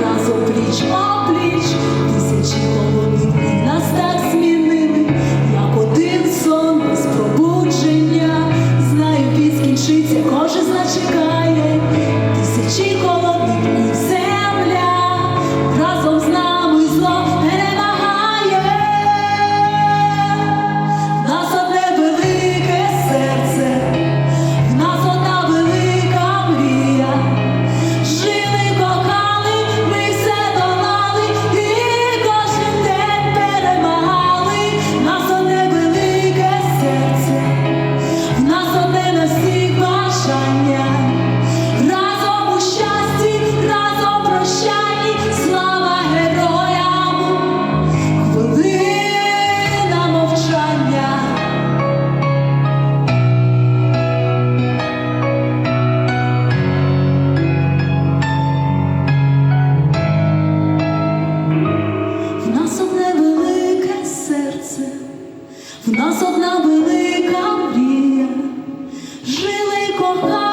нас обліч. В нас одна велика мрія, жили кохали.